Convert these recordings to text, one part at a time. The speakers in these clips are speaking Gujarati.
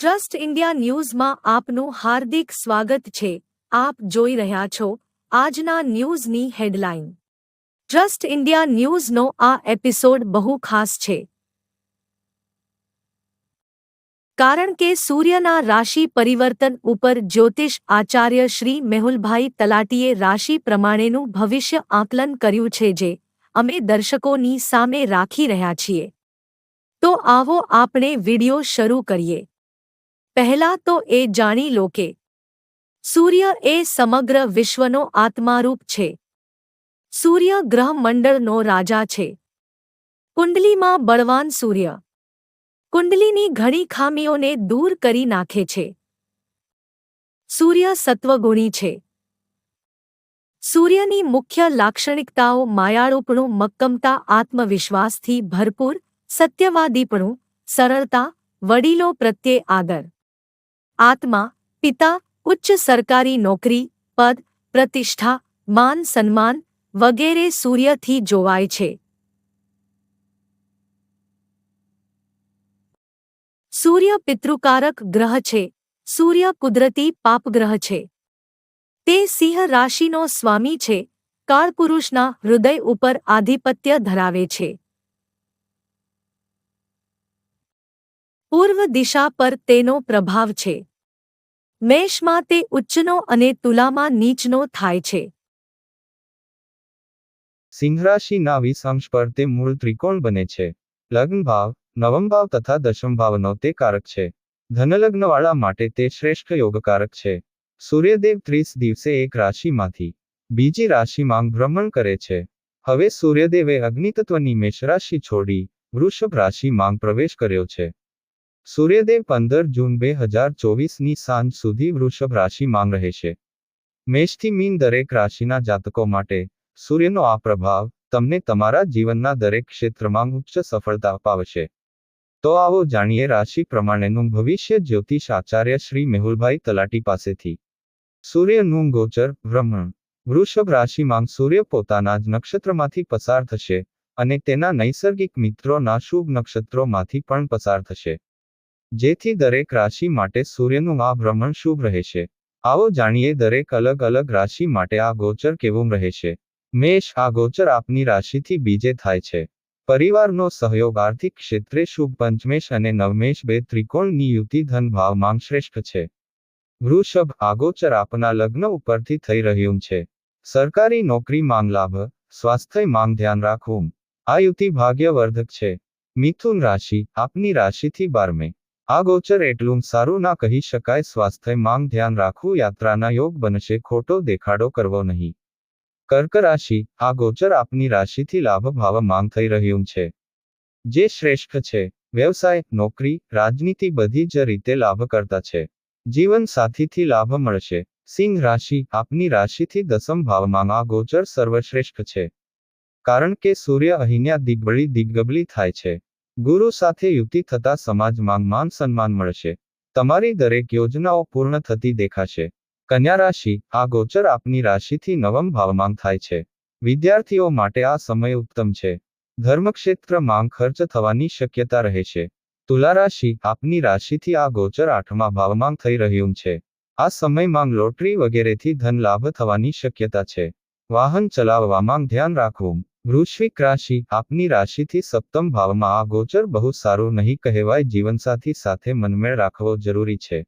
ટ્રસ્ટ ઇન્ડિયા ન્યૂઝમાં આપનું હાર્દિક સ્વાગત છે. આપ જોઈ રહ્યા છો આજના ન્યૂઝની હેડલાઇન. ટ્રસ્ટ ઇન્ડિયા ન્યૂઝનો આ એપિસોડ બહુ ખાસ છે. કારણ કે સૂર્યના રાશિ પરિવર્તન ઉપર જ્યોતિષ આચાર્ય શ્રી મેહુલભાઈ તલાટીએ રાશિ પ્રમાણેનું ભવિષ્ય આકલન કર્યું છે જે અમે દર્શકોની સામે રાખી રહ્યા છીએ. તો આવો આપણે વિડિયો શરૂ કરીએ. પહેલા તો એ જાણી લો કે સૂર્ય એ સમગ્ર વિશ્વનો આત્મારૂપ છે. સૂર્ય ગ્રહમંડળનો રાજા છે. કુંડલીમાં બળવાન સૂર્ય કુંડલીની ઘણી ખામીઓને દૂર કરી નાખે છે. સૂર્ય સત્વગુણી છે. સૂર્યની મુખ્ય લાક્ષણિકતાઓ માયાળુપણું મક્કમતા, આત્મવિશ્વાસથી ભરપૂર, સત્યવાદીપણું, સરળતા, વડીલો પ્રત્યે આદર. આત્મા, પિતા, ઉચ્ચ સરકારી નોકરી, પદ, પ્રતિષ્ઠા, માન સન્માન વગેરે સૂર્યથી જોવાય છે. સૂર્ય પિતૃકારક ગ્રહ છે. સૂર્ય કુદરતી પાપગ્રહ છે. તે સિંહ રાશિનો સ્વામી છે. કાળપુરુષના હૃદય ઉપર આધિપત્ય ધરાવે છે. પૂર્વ દિશા પર તેનો પ્રભાવ છે. મેષમાં તે ઉચ્ચનો અને તુલામાં નીચનો થાય છે. સિંહ રાશિના વીસ પર તે મૂળ ત્રિકોણ બને છે. લગ્ન ભાવ, નવમ ભાવ તથા દશમ ભાવનો તે કારક છે. ધનલગ્નવાળા માટે તે શ્રેષ્ઠ યોગકારક છે. સૂર્યદેવ ત્રીસ દિવસે એક રાશિમાંથી બીજી રાશિમાં ભ્રમણ કરે છે. હવે સૂર્યદેવે અગ્નિતત્વની મેષ રાશિ છોડી વૃષભ રાશિમાં પ્રવેશ કર્યો છે. સૂર્યદેવ પંદર જૂન બે હજાર ચોવીસની સાંજ સુધી વૃષભ રાશિમાં રહેશે. મેષથી મીન દરેક રાશિના જાતકો માટે સૂર્યનો આ પ્રભાવ તમને તમારા જીવનના દરેક ક્ષેત્રમાં ઉચ્ચ સફળતા અપાવશે. તો આવો જાણીએ રાશિ પ્રમાણેનું ભવિષ્ય જ્યોતિષ આચાર્ય શ્રી મેહુલભાઈ તલાટી પાસેથી. સૂર્યનું ગોચર ભ્રમણ. વૃષભ રાશિમાં સૂર્ય પોતાના જ નક્ષત્રમાંથી પસાર થશે અને તેના નૈસર્ગિક મિત્રોના શુભ નક્ષત્રોમાંથી પણ પસાર થશે. જેથી દરેક રાશિ માટે સૂર્યનું આ ભ્રમણ શુભ રહેશે. આવો જાણીએ દરેક અલગ અલગ રાશિ માટે આ ગોચર કેવું રહેશે. મેષ, આ ગોચર આપની રાશિથી બીજે થાય છે. પરિવારનો સહયોગ આર્થિક ક્ષેત્રે શુભ પંચમેશ અને નવમેશ બે ત્રિકોણની યુતિ ધન ભાવમાં શ્રેષ્ઠ છે. વૃષભ આગોચર આપના લગ્ન ઉપરથી થઈ રહ્યું છે. સરકારી નોકરી માંગ લાભ સ્વાસ્થ્ય માંગ ધ્યાન રાખવું. આ યુતિ ભાગ્યવર્ધક છે. મિથુન રાશિ આપની રાશિથી બારમે. આ ગોચર એટલું સારું ના કહી શકાય. સ્વાસ્થ્ય માંગ ધ્યાન રાખવું યાત્રાના યોગ બનશે. ખોટો દેખાડો કરવો નહીં. કર્ક રાશિ આ ગોચર આપની રાશિથી લાભ ભાવ માંગ થઈ રહ્યું છે. જે શ્રેષ્ઠ છે. વ્યવસાય, નોકરી, રાજનીતિ બધી જ રીતે લાભ કરતા છે. જીવન સાથીથી લાભ મળશે. સિંહ રાશિ, આપની રાશિથી દસમ ભાવમાં આ ગોચર સર્વશ્રેષ્ઠ છે. કારણ કે સૂર્ય અહીંયા દિગ્બળી દિગ્ગબલી થાય છે. ગુરુ સાથે યુતિ થતા સમાજમાં માન સન્માન મળશે. તમારી દરેક યોજનાઓ પૂર્ણ થતી દેખાશે. કન્યા રાશિ, આ ગોચર આપની રાશિથી નવમ ભાવમાં થાય છે. વિદ્યાર્થીઓ માટે આ સમય ઉત્તમ છે. ધર્મક્ષેત્ર માંગ ખર્ચ થવાની શક્યતા રહેશે તુલા રાશિ, આપની રાશિથી આ ગોચર આઠમા ભાવમાં થઈ રહ્યું છે. આ સમયમાં લોટરી વગેરેથી ધન લાભ થવાની શક્યતા છે. વાહન ચલાવવામાં ધ્યાન રાખવું. વૃશ્વિક રાશિ આપની રાશિથી સપ્તમ ભાવમાં આ ગોચર બહુ સારું નહીં કહેવાય જીવનસાથી સાથે મનમેળ રાખવો જરૂરી છે.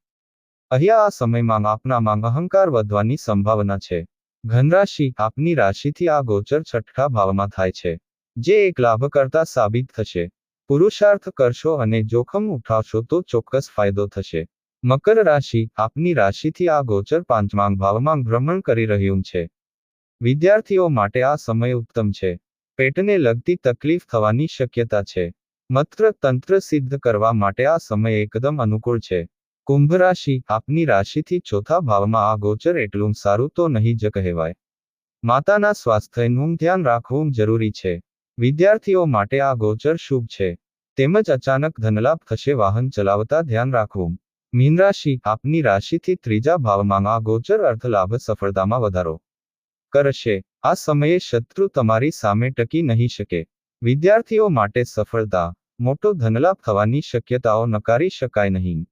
અહીંયા આ સમયમાં આપનામાં અહંકાર વધવાની સંભાવના છે. ઘનરાશિ આપની રાશિથી આ ગોચર છઠ્ઠા ભાવમાં થાય છે. જે એક લાભકર્તા સાબિત થશે. પુરુષાર્થ કરશો અને જોખમ ઉઠાવશો તો ચોક્કસ ફાયદો થશે. મકર રાશિ આપની રાશિથી આ ગોચર પાંચમાંગ ભાવમાં ભ્રમણ કરી રહ્યું છે. વિદ્યાર્થીઓ માટે આ સમય ઉત્તમ છે. પેટને લગતી તકલીફ થવાની શક્યતા છે. મત્ર તંત્ર સિદ્ધ કરવા માટે આ સમય એકદમ અનુકૂળ છે. કુંભ રાશિ આપની રાશિથી ચોથા ભાવમાં આ ગોચર એટલું સારું તો નહીં જ કહેવાય. માતાના સ્વાસ્થ્યનું ધ્યાન રાખવું જરૂરી છે. વિદ્યાર્થીઓ માટે આ ગોચર શુભ છે. તેમજ અચાનક ધનલાભ થશે, વાહન ચલાવતા ધ્યાન રાખવું. મીન રાશિ આપની રાશિથી ત્રીજા ભાવમાં આ ગોચર અર્થલાભ સફળતામાં વધારો કરશે. આ સમયે શત્રુ તમારી સામે ટકી નહીં શકે. વિદ્યાર્થીઓ માટે સફળતા, મોટો ધનલાભ થવાની શક્યતાઓ નકારી શકાય નહીં.